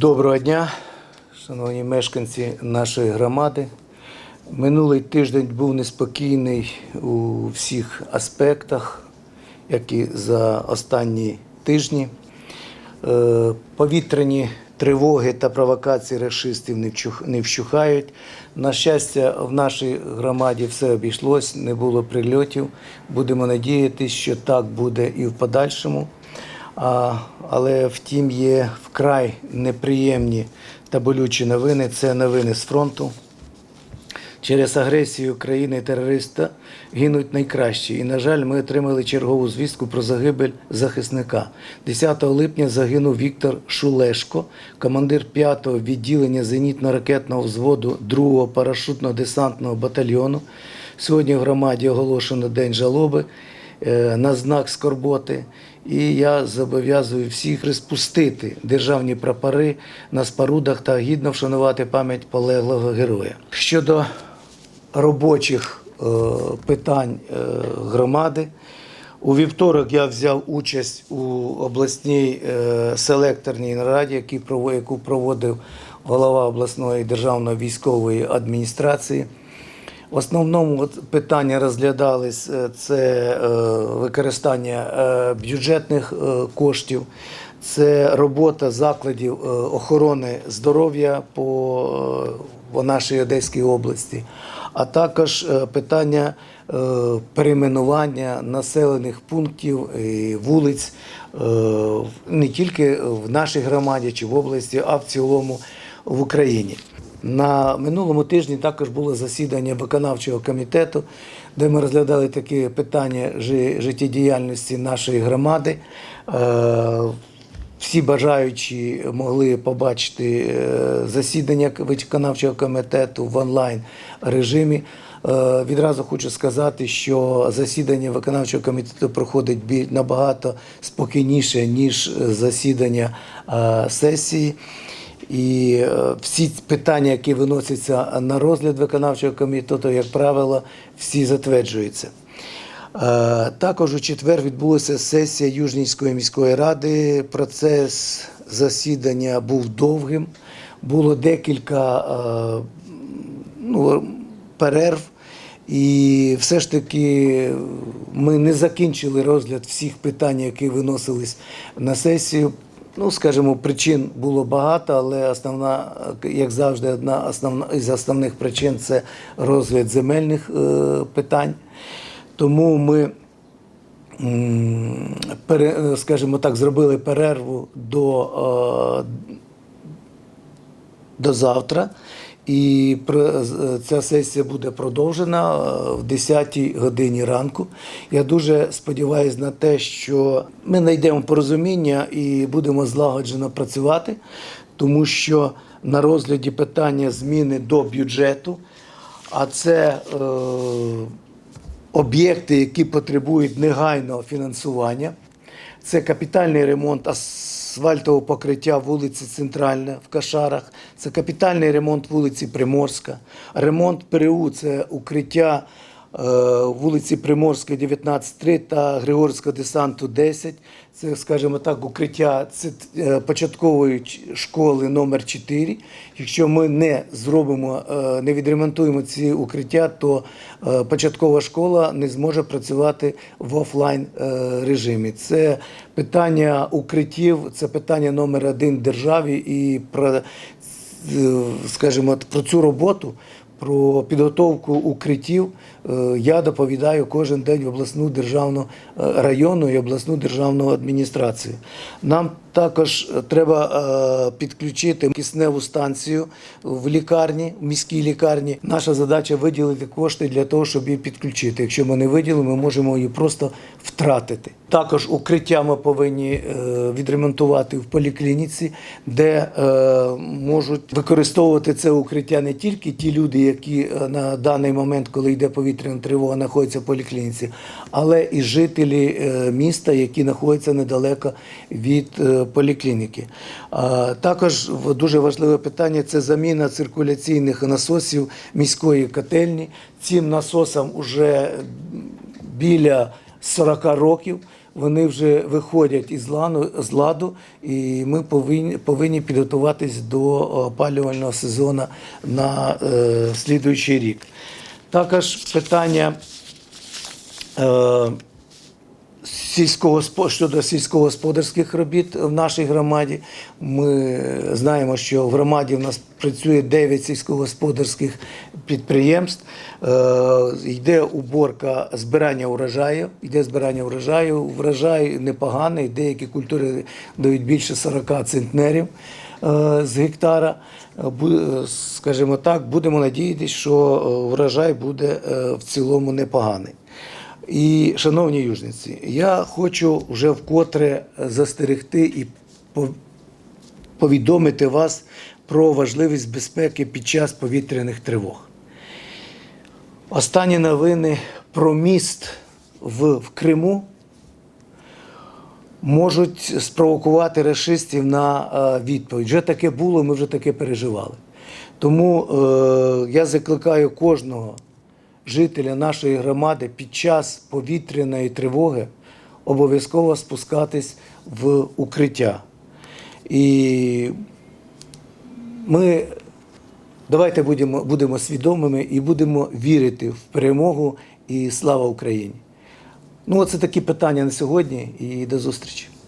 Доброго дня, шановні мешканці нашої громади. Минулий тиждень був неспокійний у всіх аспектах, як і за останні тижні. Е, Повітряні тривоги та провокації расистів не вщухають. На щастя, в нашій громаді все обійшлось, не було прильотів. Будемо надіятися, що так буде і в подальшому. А, але втім є вкрай неприємні та болючі новини. Це новини з фронту. Через агресію країни терориста гинуть найкращі. І, на жаль, ми отримали чергову звістку про загибель захисника. 10 липня загинув Віктор Шулешко, командир 5-го відділення зенітно-ракетного взводу 2-го парашутно-десантного батальйону. Сьогодні в громаді оголошено День жалоби е, на знак скорботи. І я зобов'язую всіх розпустити державні прапори на спорудах та гідно вшанувати пам'ять полеглого героя. Щодо робочих е, питань е, громади. У вівторок я взяв участь у обласній е, селекторній нараді, яку проводив голова обласної державної військової адміністрації. В основному питання розглядались е, це е, використання е, бюджетних коштів, це робота закладів охорони здоров'я по, по нашій Одеській області, а також питання перейменування населених пунктів і вулиць не тільки в нашій громаді чи в області, а в цілому в Україні. На минулому тижні також було засідання виконавчого комітету, де ми розглядали такі питання життєдіяльності нашої громади. Е, Всі бажаючі могли побачити е, засідання виконавчого комітету в онлайн режимі. Е, Відразу хочу сказати, що засідання виконавчого комітету проходить набагато спокійніше, ніж засідання сесії. І е, всі питання, які виносяться на розгляд виконавчого комітету, як правило, всі затверджуються. Е, Також у четвер відбулася сесія Южнівської міської ради. Процес засідання був довгим. Було декілька е, ну, перерв. І все ж таки ми не закінчили розгляд всіх питань, які виносились на сесію. Ну, скажімо, причин було багато, але основна, як завжди, одна основна із основних причин це розгляд земельних е, питань. Тому ми скажімо так, зробили перерву до е, до завтра. І ця сесія буде продовжена е, в 10-й годині ранку. Я дуже сподіваюся на те, що ми знайдемо порозуміння і будемо злагоджено працювати, тому що на розгляді питання зміни до бюджету, а це е, об'єкти, які потребують негайного фінансування. Це капітальний ремонт асфальтового покриття вулиці Центральна в Кашарах, це капітальний ремонт вулиці Приморська, ремонт ПРУ це укриття вулиці Приморська, 19.3 та Григорського десанту 10. Це, скажімо так, укриття е, початкової школи номер 4. Якщо ми не зробимо, е, не відремонтуємо ці укриття, то е, початкова школа не зможе працювати в офлайн е, режимі. Це питання укриттів, це питання номер один державі і про, е, скажімо, про цю роботу. Про підготовку укриттів е, я доповідаю кожен день в обласну державну е, районну і обласну державну адміністрацію. Нам також е, треба е, підключити кисневу станцію в лікарні, в міській лікарні. Наша задача виділити кошти для того, щоб її підключити. Якщо ми не виділимо, ми можемо її просто втратити. Також укриття ми повинні е, відремонтувати в поліклініці, де можуть використовувати це укриття не тільки ті люди, які на даний момент, коли йде повітряна тривога, знаходяться в поліклініці, але і жителі міста, які знаходяться недалеко від поліклініки. Також дуже важливе питання це заміна циркуляційних насосів міської котельні. Цим насосам вже біля 40 років. вони вже виходять із ладу, з ладу, і ми повинні, повинні підготуватись до опалювального сезону на е, слідуючий рік. Також питання. Е, сільського щодо сільськогосподарських робіт в нашій громаді. Ми знаємо, що в громаді в нас працює 9 сільськогосподарських підприємств. Е, Йде уборка збирання урожаю. Йде збирання урожаю. Врожай непоганий. Деякі культури дають більше 40 центнерів е, з гектара. Скажімо так, будемо надіятися, що е, врожай буде в цілому непоганий. І, шановні южниці, я хочу вже вкотре застерегти і повідомити вас про важливість безпеки під час повітряних тривог. Останні новини про міст в, в Криму можуть спровокувати расистів на е, відповідь. Вже таке було, ми вже таке переживали. Тому е, я закликаю кожного жителя нашої громади під час повітряної тривоги обов'язково спускатись в укриття. І ми давайте будемо, будемо свідомими і будемо вірити в перемогу і слава Україні. Ну, оце такі питання на сьогодні і до зустрічі.